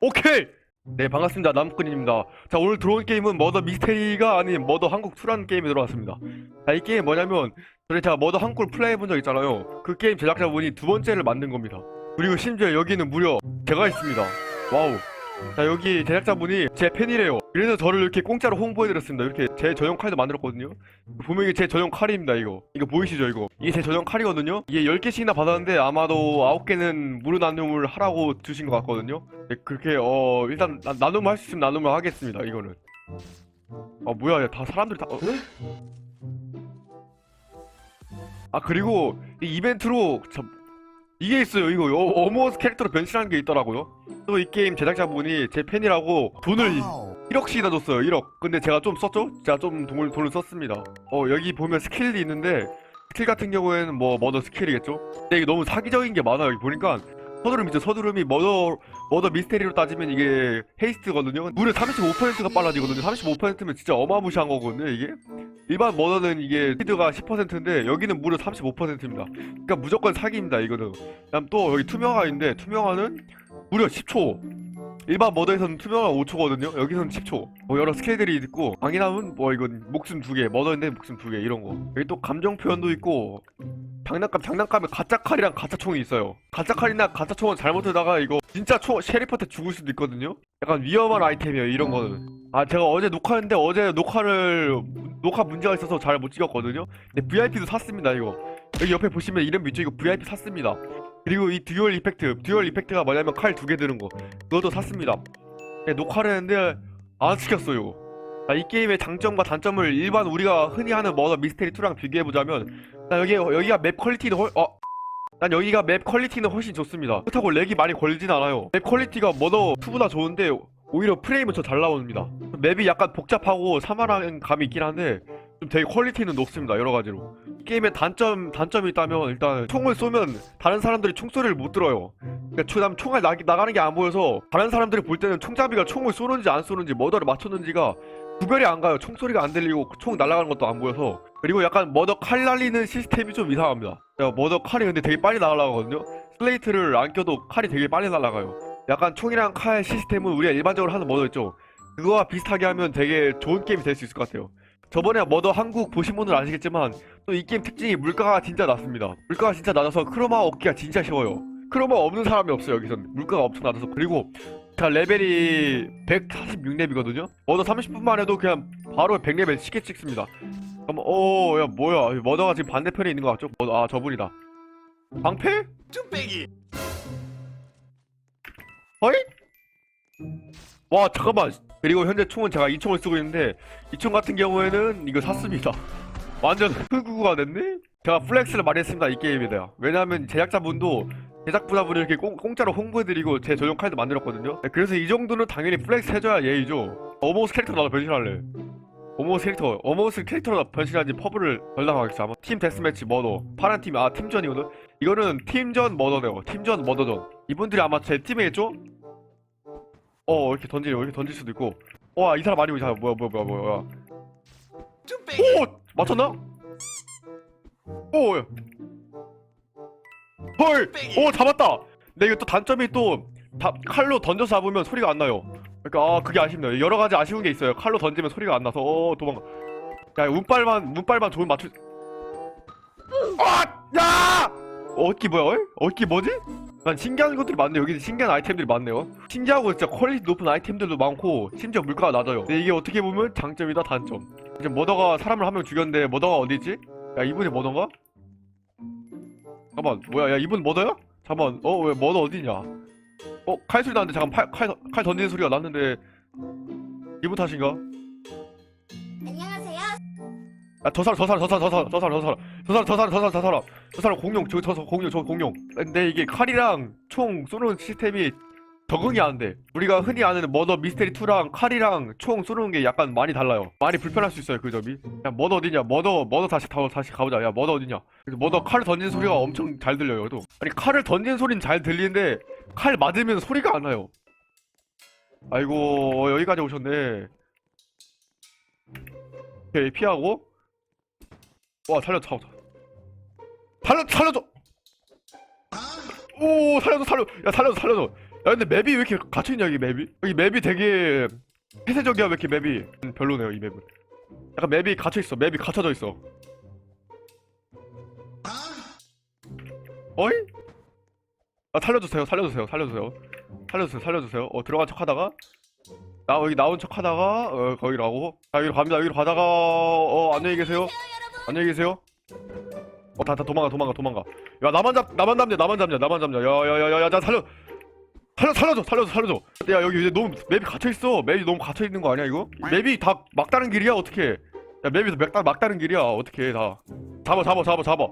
오케이! 네 반갑습니다. 남꾼입니다. 자 오늘 들어온 게임은 머더 미스테리가 아닌 머더 한국 2라는 게임이 들어왔습니다. 자 이 게임 뭐냐면 전에 제가 머더 한국을 플레이해본 적 있잖아요. 그 게임 제작자분이 두 번째를 만든 겁니다. 그리고 심지어 여기는 무려 제가 있습니다. 와우. 자 여기 제작자분이 제 팬이래요 그래서 저를 이렇게 공짜로 홍보해드렸습니다. 이렇게 제 전용 칼도 만들었거든요. 이게 제 전용 칼입니다 이거. 이거 보이시죠 이거? 이게 제 전용 칼이거든요. 이게 10개씩이나 받았는데 아마도 9개는 무료 나눔을 하라고 주신 것 같거든요. 네, 그렇게 어 일단 나, 나눔을 할 수 있으면 나눔을 하겠습니다 이거는. 아 뭐야 야, 다 사람들이 다 어? 아 그리고 이 이벤트로 저, 이게 있어요 이거. 어, 어머스 캐릭터로 변신하는 게 있더라고요. 또 이 게임 제작자분이 제 팬이라고 돈을 1억씩이나 줬어요. 1억. 근데 제가 좀 썼죠? 제가 좀 돈을, 돈을 썼습니다. 어 여기 보면 스킬이 있는데 스킬 같은 경우에는 뭐 머더 스킬이겠죠? 근데 이게 너무 사기적인 게 많아요. 여기 보니까 서두름 있죠? 서두름이 머더 머더 미스테리로 따지면 이게 헤이스트거든요. 무려 35%가 빨라지거든요. 35%면 진짜 어마무시한 거거든요 이게. 일반 머더는 이게 스피드가 10%인데 여기는 무려 35%입니다. 그러니까 무조건 사기입니다 이거는. 그다음 또 여기 투명화 있는데 투명화는 무려 10초 일반 머더에서는 투명화 5초거든요. 여기서는 10초. 뭐 여러 스킬들이 있고 강인함은 뭐 이건 목숨 두 개 머더인데 목숨 두 개 이런 거. 여기 또 감정 표현도 있고 장난감 장난감에 가짜 칼이랑 가짜 총이 있어요. 가짜 칼이나 가짜 총은 잘못하다가 이거 진짜 총 셰리프한테 죽을 수도 있거든요. 약간 위험한 아이템이에요 이런 거는. 아 제가 어제 녹화했는데 어제 녹화를 녹화 문제가 있어서 잘 못 찍었거든요. 근데 VIP도 샀습니다 이거. 여기 옆에 보시면 이름 밑에 이거 VIP 샀습니다 그리고 이 듀얼 이펙트 듀얼 이펙트가 뭐냐면 칼 두 개 드는 거. 그것도 샀습니다. 네, 녹화를 했는데 안 시켰어요. 자, 이 게임의 장점과 단점을 일반 우리가 흔히 하는 머더 미스테리 2랑 비교해보자면 난 여기, 여기가 맵 퀄리티는 훨, 어? 난 여기가 맵 퀄리티는 훨씬 좋습니다. 그렇다고 렉이 많이 걸리진 않아요. 맵 퀄리티가 머더 2보다 좋은데 오히려 프레임은 더 잘 나옵니다. 맵이 약간 복잡하고 사만한 감이 있긴 한데 좀 되게 퀄리티는 높습니다 여러 가지로 게임의 단점 단점이 있다면 일단 총을 쏘면 다른 사람들이 총소리를 못 들어요. 그러니까 총알 나, 나가는 게 안 보여서 다른 사람들이 볼 때는 총잡이가 총을 쏘는지 안 쏘는지 머더를 맞췄는지가 구별이 안 가요. 총소리가 안 들리고 총 날아가는 것도 안 보여서 그리고 약간 머더 칼 날리는 시스템이 좀 이상합니다. 야, 머더 칼이 근데 되게 빨리 날아가거든요. 슬레이트를 안 껴도 칼이 되게 빨리 날아가요. 약간 총이랑 칼 시스템은 우리가 일반적으로 하는 머더 있죠. 그거와 비슷하게 하면 되게 좋은 게임이 될 수 있을 것 같아요. 저번에 머더 한국 보신 분들은 아시겠지만 또 이 게임 특징이 물가가 진짜 낮습니다. 물가가 진짜 낮아서 크로마 얻기가 진짜 쉬워요. 크로마 없는 사람이 없어요 여기선 물가가 엄청 낮아서 그리고 자 레벨이 146렙이거든요. 머더 30분만 해도 그냥 바로 100레벨 쉽게 찍습니다. 잠깐만 어야 뭐야 머더가 지금 반대편에 있는 것 같죠? 머더, 아 저분이다. 방패? 쭈빼기 어이? 와 잠깐만. 그리고 현재 총은 제가 이 총을 쓰고 있는데 이총 같은 경우에는 이거 샀습니다. 완전 흑우가 됐네? 제가 플렉스를 많이 했습니다 이 게임에 대해 왜냐하면 제작자분도 제작부자분이 이렇게 공, 공짜로 홍보해드리고 제 전용 칼도 만들었거든요. 네, 그래서 이 정도는 당연히 플렉스 해줘야 예의죠. 어머스 캐릭터 나도 변신할래. 어머스 캐릭터 어머스 캐릭터로 변신하지 퍼블을 덜 당하겠어 아마. 팀 데스매치 머더. 파란 팀아 팀전이거든? 이거는 팀전 머더네요. 팀전 머더전. 이분들이 아마 제 팀이겠죠? 어 이렇게 던지 이렇게 던질 수도 있고 와 이 사람 아니고 이 사람 뭐야 뭐야 뭐야 뭐야 오 맞췄나? 오 야. 헐! 오 잡았다! 근데 이거 또 단점이 또 다, 칼로 던져서 잡으면 소리가 안 나요 그러니까 아 그게 아쉽네요 여러 가지 아쉬운 게 있어요 칼로 던지면 소리가 안 나서 어 도망가 야 운빨만 운빨만 좋으면 맞출 아! 야! 어깨 뭐야? 어이? 어깨 뭐지? 난 신기한 것들이 많네요. 여기 신기한 아이템들이 많네요. 신기하고 진짜 퀄리티 높은 아이템들도 많고 심지어 물가가 낮아요. 근데 이게 어떻게 보면 장점이다 단점. 이제 머더가 사람을 한 명 죽였는데 머더가 어디 있지? 야 이분이 머더인가? 잠깐만 뭐야 야 이분 머더야? 잠깐만 어 왜 머더 어디냐? 어 칼 소리 나는데 잠깐 팔, 칼, 칼 던지는 소리가 났는데 이분 탓인가? 안녕하세요. 야, 저 사람, 저 사람, 저 사람, 저 사람, 저 사람, 저 사람, 저 사람, 저 사람, 저 사람, 저 사람, 저 사람 공룡, 저, 저, 저 공룡, 저 공룡. 근데 이게 칼이랑 총 쏘는 시스템이 적응이 안 돼. 우리가 흔히 아는 머더 미스테리 2랑 칼이랑 총 쏘는 게 약간 많이 달라요. 많이 불편할 수 있어요, 그 점이. 야, 머더 어디냐? 머더, 머더 다시 다, 다시 가보자. 야, 머더 어디냐? 머더 칼을 던지는 소리가 엄청 잘 들려요, 그래도. 아니, 칼을 던지는 소리는 잘 들리는데 칼 맞으면 소리가 안 나요. 아이고, 여기까지 오셨네. 오케이, 피하고. 와 살려 쳐 살려 살려줘! 오 살려줘 살려 야 살려줘 살려줘. 야 근데 맵이 왜 이렇게 갇혀있냐 여기 맵이? 여기 맵이 되게 폐쇄적이야 왜 이렇게 맵이? 음, 별로네요 이 맵은. 약간 맵이 갇혀있어 맵이 갇혀져 있어. 어이? 아 살려주세요 살려주세요 살려주세요. 살려주세요 살려주세요. 어 들어간 척 하다가? 나 여기 나온 척 하다가 어 거기라고? 자 여기로 갑니다 여기로 가다가 어 안녕히 계세요 안녕히 계세요. 어, 다, 다 도망가, 도망가, 도망가. 야, 나만 잡, 나만 잡냐, 나만 잡냐, 나만 잡냐. 야, 야, 야, 야, 야, 나 살려. 살려, 살려줘, 살려줘, 살려줘. 야, 여기 이제 너무 맵이 갇혀있어. 맵이 너무 갇혀있는 거 아니야, 이거? 맵이 다 막다른 길이야, 어떻게 야, 맵이 막다, 막다른 길이야, 어떻게 다. 잡아, 잡아, 잡아, 잡아.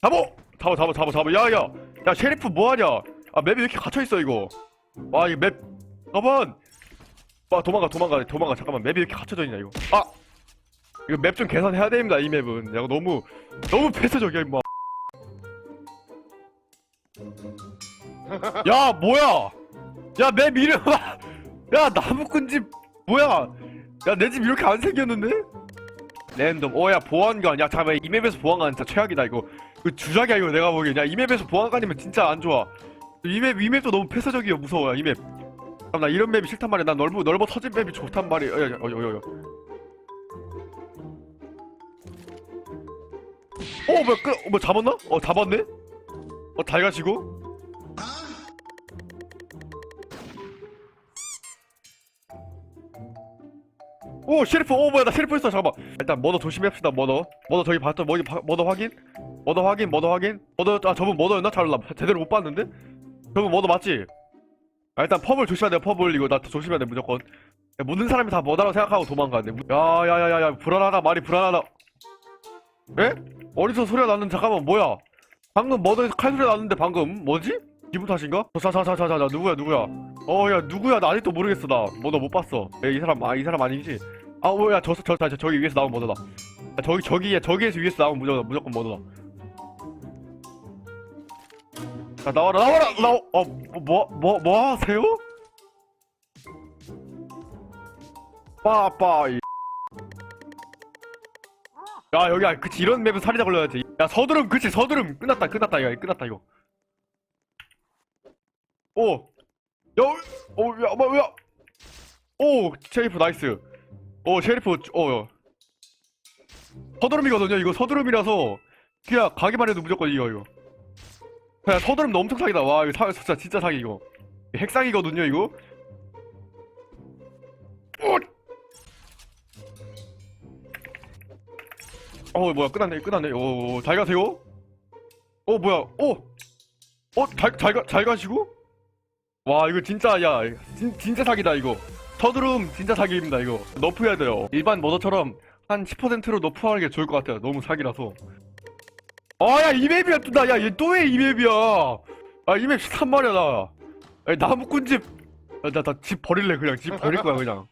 잡아! 잡아, 잡아, 잡아, 잡아. 야, 야. 야, 셰리프 뭐하냐? 아, 맵이 왜 이렇게 갇혀있어, 이거? 와, 이 맵. 잠깐만. 와, 도망가, 도망가, 도망가. 잠깐만, 맵이 왜 이렇게 갇혀져 있냐, 이거. 아! 이거 맵 좀 계산해야 됩니다 이 맵은. 야 너무 너무 폐쇄적이야 임마. 야 뭐야? 야 맵 이름 야 나무꾼집 뭐야? 야 내 집 이렇게 안 생겼는데? 랜덤. 어야 보안관. 야 잠깐만 이 맵에서 보안관 진짜 최악이다 이거. 그 주작이야 이거 내가 보기엔. 야이 맵에서 보안관이면 진짜 안 좋아. 이 맵 이 맵도 너무 폐쇄적이야 무서워 야이 맵. 그럼 나 이런 맵이 싫단 말이야. 난 넓어 넓어 터진 맵이 좋단 말이야. 야, 야, 어, 어, 어, 어. 어 뭐야 끄, 어, 뭐 잡았나? 어 잡았네? 어잘 가시고. 오 셰리프 오 뭐야 나 셰리프 있어 잠깐만. 일단 머더 조심합시다 머더 머더 저기 봤던 바- 머더 확인? 머더 확인 머더 확인? 머더 아 저분 머더였나? 잘나 제대로 못 봤는데? 저분 머더 맞지? 아, 일단 펍을 조심해야 돼 펍을 이거 나 조심해야 돼 무조건. 야, 묻는 사람이 다 머더라고 생각하고 도망가네 야 야 야 야 야 불안하다 말이 불안하다. 에? 어디서 소리가 났는데 잠깐만 뭐야? 방금 머더에서 칼소리 났는데 방금? 뭐지? 기분 탓인가? 자자자자자 누구야 누구야? 어 야 누구야? 나 아직도 모르겠어 나. 머더 못 봤어. 야, 이 사람 아이 사람 아니지? 아 뭐야 저, 저, 저, 저기 위에서 나온 머더다. 야, 저기 저기 저기에서 위에서 나온 무조건 무조건 머더다. 자 나와라 나와라! 나와 어뭐뭐 뭐 하세요? 빠빠이 야 여기 아 그치 이런 맵은 살이자 걸려야지. 야 서두름 그치 서두름. 끝났다 끝났다 이거 끝났다 이거. 오야오야 뭐야. 오 셰리프 나이스. 오 셰리프 어 서두름이거든요 이거 서두름이라서. 그냥 가기만 해도 무조건 이거 이거. 그냥 서두름 너 엄청 사기다. 와 이거 사, 진짜 진짜 사기 이거. 핵상이거든요 이거 어 뭐야 끝났네 끝났네. 오잘 가세요. 어 뭐야 어어잘잘잘 가시고? 와 이거 진짜 야 진, 진짜 사기다 이거. 서두름 진짜 사기입니다 이거. 너프해야 돼요. 일반 머더처럼 한 10%로 너프하는 게 좋을 것 같아요. 너무 사기라서. 아야 이 맵이야 또나 야얘 또 왜 이 맵이야? 아 이맵 싫단 말이야 나. 야, 나무꾼집. 나나집 버릴래 그냥. 집 버릴 거야 그냥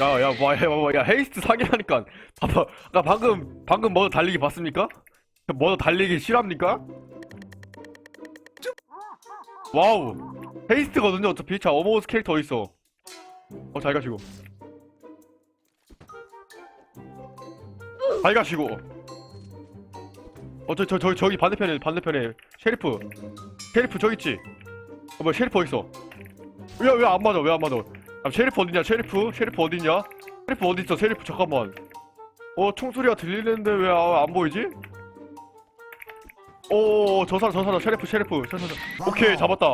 야야 와야 야, 헤이스트 사기라니까. 봐봐. 나 방금 방금 뭐 달리기 봤습니까? 뭐 달리기 싫합니까? 와우. 헤이스트거든요 어차피. 자 어머우스 캐릭터 어딨어. 어 잘 가시고. 잘 가시고. 어 저 저 저 저기 반대편에 반대편에 셰리프. 셰리프 저기 있지? 어 뭐야 셰리프 어딨어? 왜 왜 안 맞아? 왜 안 맞아 아, 셰리프 어딨냐 셰리프? 셰리프 어딨냐? 셰리프 어딨어 셰리프? 잠깐만. 어 총소리가 들리는데 왜 안 보이지? 오저 사람 저 사람 셰리프 셰리프 저 사람. 오케이 잡았다.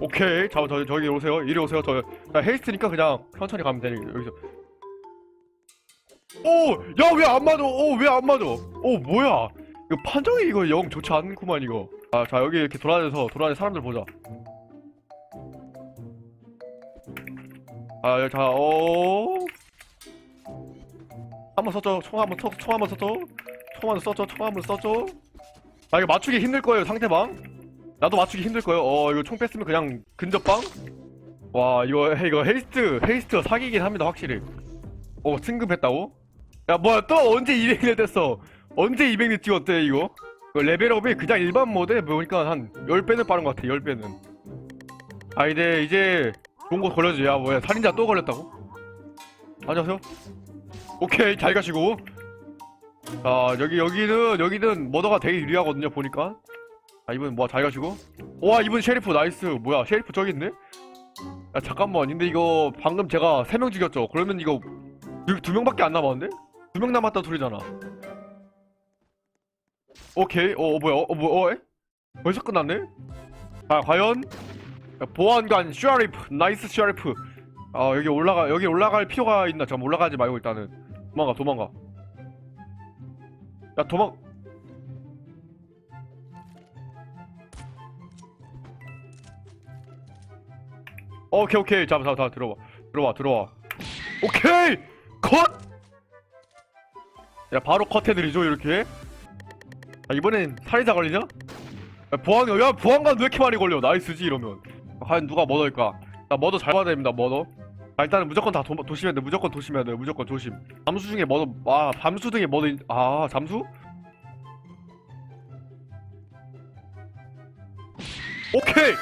오케이 잡아 저 저기 오세요. 이리 오세요. 저 자, 헤이스트니까 그냥 천천히 가면 되니 여기서. 오야 왜 안 맞아? 오왜 안 맞아? 오 뭐야? 이거 판정이 이거 영 좋지 않구만 이거 아 자 여기 이렇게 돌아다녀서 돌아다니는 사람들 보자. 아 자 어. 한번 썼죠. 총 한번 썼, 총 한번 썼죠. 총 한번 썼죠. 총 한번 썼죠. 아 이거 맞추기 힘들 거예요 상대방. 나도 맞추기 힘들 거예요. 어 이거 총 뺐으면 그냥 근접방 와 이거 이거 헤이스트 헤이스트가 사기긴 합니다 확실히. 어 승급했다고? 야 뭐야 또 언제 200일 됐어? 언제 200일 뛰었대 이거 이거 레벨업이 그냥 일반 모드에 보니까 한 10배는 빠른 것 같아 10배는. 아 이제 이제 좋은 거 걸려줘 야 뭐야 살인자 또 걸렸다고? 안녕하세요. 오케이 잘 가시고. 자 여기 여기는 여기는 머더가 되게 유리하거든요 보니까. 아 이분 뭐잘 가시고. 와 이분 셰리프 나이스. 뭐야 셰리프 저기 있네? 야 잠깐만. 근데 이거 방금 제가 세명 죽였죠. 그러면 이거 두, 두 명밖에 안 남았는데? 두 명 남았다 소리잖아 오케이. 어, 어 뭐야? 어, 뭐 어, 에? 벌써 끝났네? 자 과연 야, 보안관 슈아리프 나이스 슈아리프. 아 여기 올라가 여기 올라갈 필요가 있나? 잠깐 올라가지 말고 일단은. 도망가 도망가. 야 도망. 오케이 오케이. 잠깐 잠깐 들어와. 들어와 들어와. 오케이! 컷! 야 바로 컷해드리죠 이렇게 야, 이번엔 살인자 걸리냐? 야, 보안 야 보안관 왜 이렇게 많이 걸려? 나이스지 이러면. 과연 누가 머더일까? 나 머더 잘 봐야 됩니다 머더. 자, 일단은 무조건 다 도, 조심해야 돼 무조건 조심해야 돼 무조건 조심. 잠수 중에 머더 아 잠수 등에 머더 있- 아 잠수? 오케이!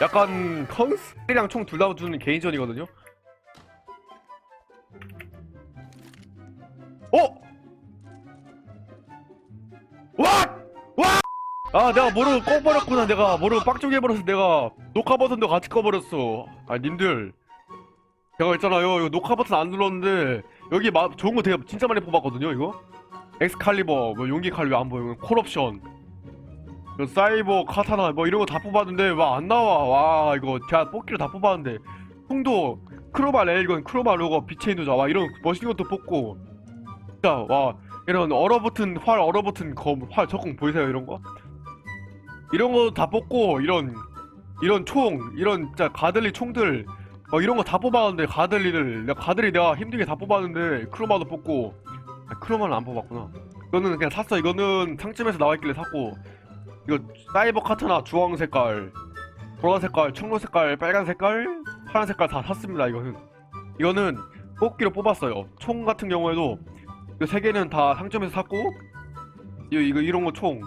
약간 컨스랑 총 둘 다 주는 개인전이거든요 아 내가 모르고 꺼버렸구나 내가. 모르고 빡쪽이 해버려서 내가. 녹화 버튼도 같이 꺼버렸어. 아 님들. 제가 있잖아요. 이거 녹화 버튼 안 눌렀는데 여기 마, 좋은 거 되게 진짜 많이 뽑았거든요 이거? 엑스칼리버 뭐 용기 칼리 안 보여 콜옵션. 그 사이버 카타나 뭐 이런 거 다 뽑았는데 와안 나와? 와 이거 제가 뽑기를 다 뽑았는데. 풍도 크로바 레일건 크로바 로거 빛의 누자 와 이런 멋있는 것도 뽑고. 진짜 와 이런 얼어붙은 활 얼어붙은 검활 적공 보이세요 이런 거 이런 거 다 뽑고 이런 이런 총 이런 진짜 가들리 총들 막 이런 거 다 뽑았는데 가들리를 내가 가들리 내가 힘들게 다 뽑았는데 크로마도 뽑고. 아, 크로마는 안 뽑았구나. 이거는 그냥 샀어. 이거는 상점에서 나와있길래 샀고. 이거 사이버 카트나 주황 색깔 보라 색깔 청로 색깔 빨간 색깔 파란 색깔 다 샀습니다 이거는. 이거는 뽑기로 뽑았어요. 총 같은 경우에도 이거 세 개는 다 상점에서 샀고 이거 이거 이런 거총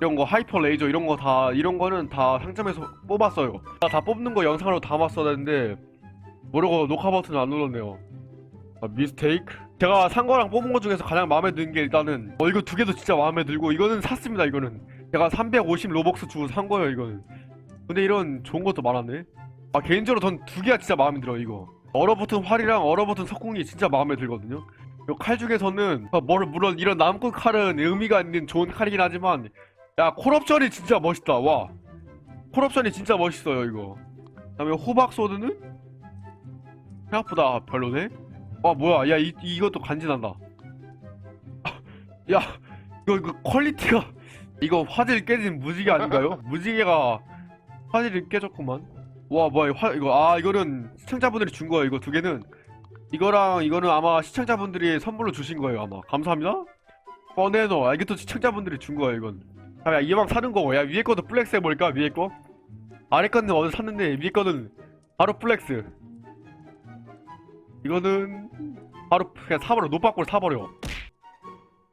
이런 거 하이퍼 레이저 이런 거 다 이런 거는 다 상점에서 뽑았어요. 다, 다 뽑는 거 영상으로 담았어야 되는데 모르고 녹화 버튼을 안 눌렀네요. 아, 미스테이크? 제가 산 거랑 뽑은 거 중에서 가장 마음에 드는 게 일단은 어 이거 두 개도 진짜 마음에 들고 이거는 샀습니다 이거는. 제가 350 로벅스 주고 산 거예요 이거는. 근데 이런 좋은 것도 많았네. 아 개인적으로 전 두 개가 진짜 마음에 들어 이거. 얼어붙은 활이랑 얼어붙은 석궁이 진짜 마음에 들거든요. 이칼 중에서는 아, 뭐, 물론 이런 나무꾼 칼은 의미가 있는 좋은 칼이긴 하지만 야 콜옵션이 진짜 멋있다. 와. 콜옵션이 진짜 멋있어요 이거. 그다음에 호박 소드는? 생각보다 별로네? 와 뭐야. 야 이, 이것도 간지난다. 아, 야 이거 이거 퀄리티가 이거 화질 깨진 무지개 아닌가요? 무지개가 화질이 깨졌구만. 와 뭐야 화, 이거 아 이거는 시청자분들이 준 거예요 이거 두 개는. 이거랑 이거는 아마 시청자분들이 선물로 주신 거예요 아마. 감사합니다. 뻔해너 아 이것도 시청자분들이 준 거예요 이건. 아, 야 이왕 사는 거고 야 위에 거도 플렉스 해볼까 위에 거 아래 거는 어제 샀는데 위에 거는 바로 플렉스 이거는 바로 그냥 사버려 노빠꾸로 사버려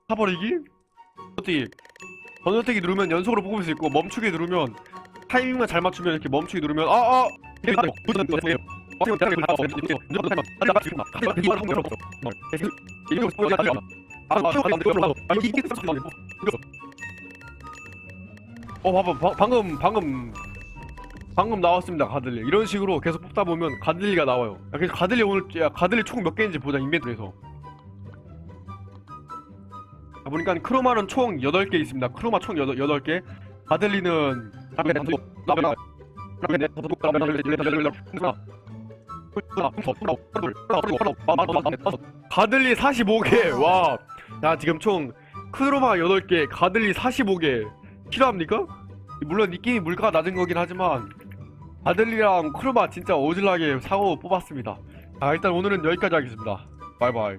사버리기 어떻게 건너뛰기 누르면 연속으로 뽑을 수 있고 멈추기 누르면 타이밍만 잘 맞추면 이렇게 멈추기 누르면 아아 어 봐봐. 바- 방금 방금 방금 나왔습니다 가들리 이런 식으로 계속 뽑다 보면 가들리가 나와요. 야, 그래서 가들리 오늘 야 가들리 총 몇 개인지 보자 인벤토리에서. 자, 보니까 크로마는 총 8개 있습니다. 크로마 총 8, 8개. 가들리는 가들리 45개. 와. 자 지금 총 크로마 8개 가들리 45개 필요합니까? 물론 이 게임이 물가가 낮은 거긴 하지만 가들리랑 크로마 진짜 오질나게 사고 뽑았습니다. 자 일단 오늘은 여기까지 하겠습니다. 바이바이